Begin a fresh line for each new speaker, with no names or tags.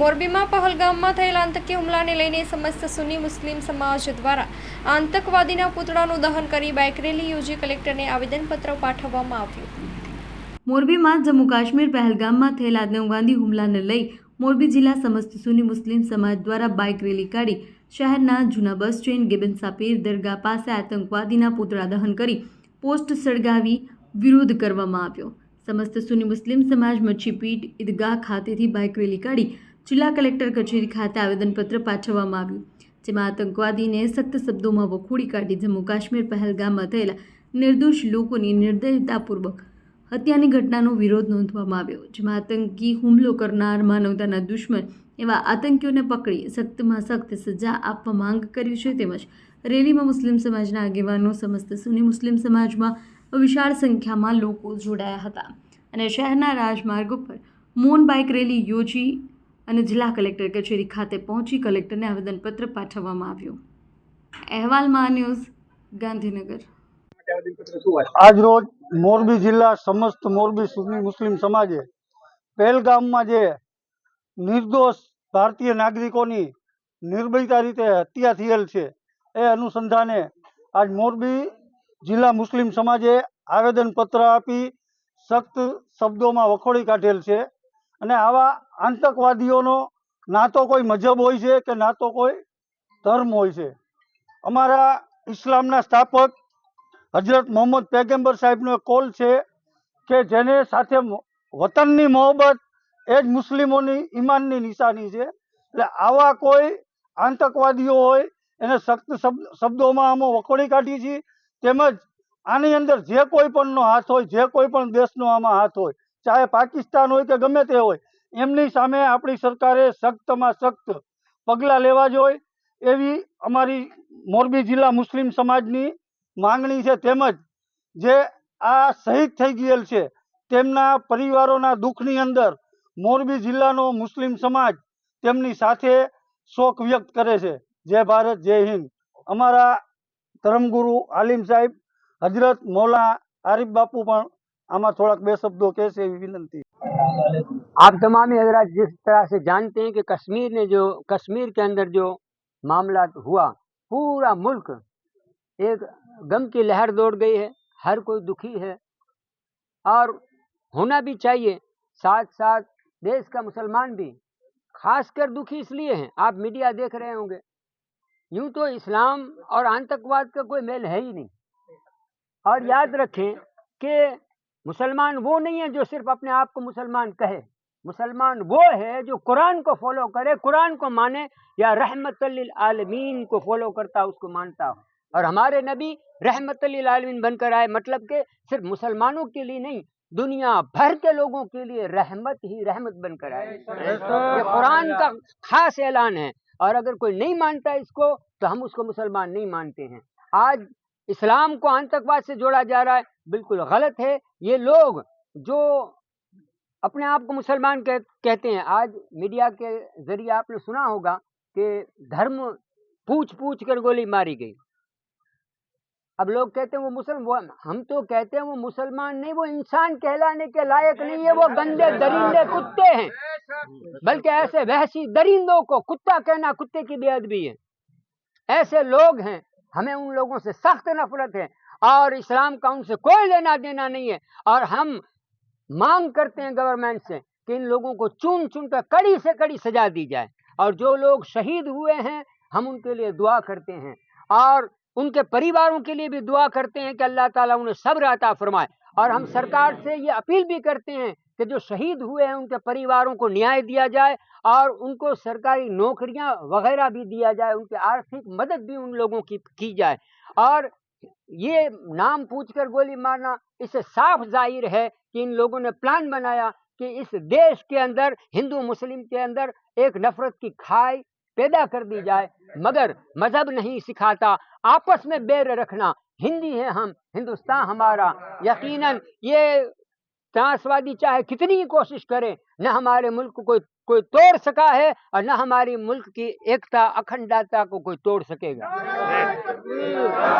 મોરબીમાં પહલગામમાં થયેલા આતંકી હુમલાને લઈને સમસ્ત સુન્ની મુસ્લિમ સમાજ દ્વારા આતંકવાદીના પુતળાનું દહન કરી બાઇક રેલી યોજી કલેક્ટરને આવેદનપત્ર પાઠવવામાં આવ્યું.
મોરબીમાં જમ્મુ કાશ્મીર પહેલગામમાં થયેલા આતંકવાદી હુમલાને લઈ મોરબી જિલ્લા સમસ્ત સુન્ની મુસ્લિમ સમાજ દ્વારા બાઇક રેલી કાઢી શહેરના જૂના બસ સ્ટેન્ડ ગેબન સાપીર દરગાહ પાસે આતંકવાદીના પુતળા દહન કરી પોસ્ટ સળગાવી વિરોધ કરવામાં આવ્યો. સમસ્ત સુન્ની મુસ્લિમ સમાજ મચ્છીપીઠ ઈદગાહ ખાતેથી બાઇક રેલી કાઢી જિલ્લા કલેક્ટર કચેરી ખાતે આવેદનપત્ર પાઠવવામાં આવ્યું, જેમાં આતંકવાદીને સખ્ત શબ્દોમાં વખોડી કાઢી જમ્મુ કાશ્મીર પહેલગામમાં થયેલા નિર્દોષ લોકોની નિર્દયતાપૂર્વક હત્યાની ઘટનાનો વિરોધ નોંધવામાં આવ્યો, જેમાં આતંકી હુમલો કરનાર માનવતાના દુશ્મન એવા આતંકીઓને પકડી સખ્તમાં સખ્ત સજા આપવા માંગ કરી છે તેમજ રેલીમાં મુસ્લિમ સમાજના આગેવાનો સમસ્ત સુની મુસ્લિમ સમાજમાં વિશાળ સંખ્યામાં લોકો જોડાયા હતા અને શહેરના રાજમાર્ગો પર મૌન બાઇક રેલી યોજી અને જિલ્લા કલેક્ટર કચેરી ખાતે પહોંચી કલેક્ટરને આવેદનપત્ર પાઠવવામાં આવ્યું. અહેવાલમાં ન્યૂઝ ગાંધીનગર.
આજ રોજ મોરબી જિલ્લા સમસ્ત મોરબી સુન્ની મુસ્લિમ સમાજે પહેલગામમાં જે નિર્દોષ ભારતીય નાગરિકોની નિર્ભયતા રીતે હત્યા થયેલ છે, એ અનુસંધાને આજ મોરબી જિલ્લા મુસ્લિમ સમાજે આવેદનપત્ર આપી સખ્ત શબ્દોમાં વખોડી કાઢેલ છે. અને આવા આતંકવાદીઓનો ના તો કોઈ મજહબ હોય છે કે ના તો કોઈ ધર્મ હોય છે. અમારા ઇસ્લામના સ્થાપક હજરત મોહમ્મદ પેગેમ્બર સાહેબનો એક કોલ છે કે જેને સાથે વતનની મોહબ્બત એ જ મુસ્લિમોની ઈમાનની નિશાની છે. એટલે આવા કોઈ આતંકવાદીઓ હોય, એને સખ્ત શબ્દ, શબ્દોમાં અમે વખોડી કાઢીએ છીએ તેમજ આની અંદર જે કોઈ પણનો હાથ હોય, જે કોઈ પણ દેશનો આમાં હાથ હોય, ચાહે પાકિસ્તાન હોય કે ગમે તે હોય એમની સામે આપણી સરકારે સખ્તમાં સખ્ત પગલાં લેવા જોઈએ. એવી અમારી મોરબી જિલ્લા મુસ્લિમ સમાજની માંગણી છે તેમજ જે આ શહીદ થઈ ગયેલ છે તેમના પરિવારોના દુઃખની અંદર મોરબી જિલ્લાનો મુસ્લિમ સમાજ તેમની સાથે શોક વ્યક્ત કરે છે. જય ભારત, જય હિન્દ. અમારા ધર્મગુરુ આલિમ સાહેબ હજરત મૌલા આરિફ બાપુ પણ આમાં થોડાક બે શબ્દો કહેશે એવી વિનંતી.
آپ تمام حضرات جس طرح سے جانتے ہیں کہ کشمیر نے جو، کشمیر کے اندر جو معاملات ہوا، پورا ملک ایک غم کی لہر دوڑ گئی ہے، ہر کوئی دکھی ہے۔ اور ہونا بھی چاہیے، ساتھ ساتھ دیش کا مسلمان بھی، خاص کر دکھی اس لیے ہیں۔ آپ میڈیا دیکھ رہے ہوں گے۔ یوں تو اسلام اور آتنکواد کا کوئی میل ہے ہی نہیں۔ اور یاد رکھیں کہ مسلمان وہ نہیں ہے جو صرف اپنے آپ کو مسلمان کہے۔ مسلمان وہ ہے جو قرآن کو فالو کرے قرآن کو مانے یا رحمت للعالمین کو فالو کرتا اس کو مانتا ہو۔ اور ہمارے نبی رحمت للعالمین بن کر آئے مطلب کہ صرف مسلمانوں کے لیے نہیں دنیا بھر کے لوگوں کے لیے رحمت ہی رحمت بن کر آئے۔ یہ قرآن کا خاص اعلان ہے۔ اور اگر کوئی نہیں مانتا اس کو تو ہم اس کو مسلمان نہیں مانتے ہیں۔ آج اسلام کو آتنکواد سے جوڑا جا رہا ہے، بالکل غلط ہے۔ یہ لوگ جو اپنے آپ کو مسلمان کہتے ہیں، آج میڈیا کے ذریعے آپ نے سنا ہوگا کہ دھرم پوچھ پوچھ کر گولی ماری گئی۔ اب لوگ کہتے ہیں وہ مسلمان ہم تو کہتے ہیں وہ مسلمان نہیں، وہ انسان کہلانے کے لائق نہیں ہے، وہ گندے درندے کتے ہیں۔ بلکہ ایسے وحشی درندوں کو کتا کہنا کتے کی بے ادبی ہے۔ ایسے لوگ ہیں ہمیں ان لوگوں سے سخت نفرت ہے اور اسلام کا ان سے کوئی لینا دینا نہیں ہے اور ہم مانگ کرتے ہیں گورنمنٹ سے کہ ان لوگوں کو چن چن کر کڑی سے کڑی سجا دی جائے اور جو لوگ شہید ہوئے ہیں ہم ان کے لیے دعا کرتے ہیں اور ان کے پریواروں کے لیے بھی دعا کرتے ہیں کہ اللہ تعالیٰ انہیں صبر عطا فرمائے اور ہم سرکار سے یہ اپیل بھی کرتے ہیں کہ جو شہید ہوئے ہیں ان کے پریواروں کو نیائے دیا جائے اور ان کو سرکاری نوکریاں وغیرہ بھی دیا جائے، ان کے آرتھک مدد بھی ان لوگوں کی کی جائے۔ اور یہ نام پوچھ کر گولی مارنا اس سے صاف ظاہر ہے کہ ان لوگوں نے پلان بنایا کہ اس دیش کے اندر، ہندو، مسلم کے اندر ایک نفرت کی کھائی پیدا کر دی جائے، مگر مذہب نہیں سکھاتا، آپس میں بیر رکھنا۔ ہندی ہیں ہم، ہندوستان ہمارا، یقیناً یہ تراسوادی چاہے کتنی ہی کوشش کریں، نہ ہمارے ملک کو کوئی کوئی توڑ سکا ہے اور نہ ہماری ملک کی ایکتا اکھنڈاتا کو کوئی توڑ سکے گا۔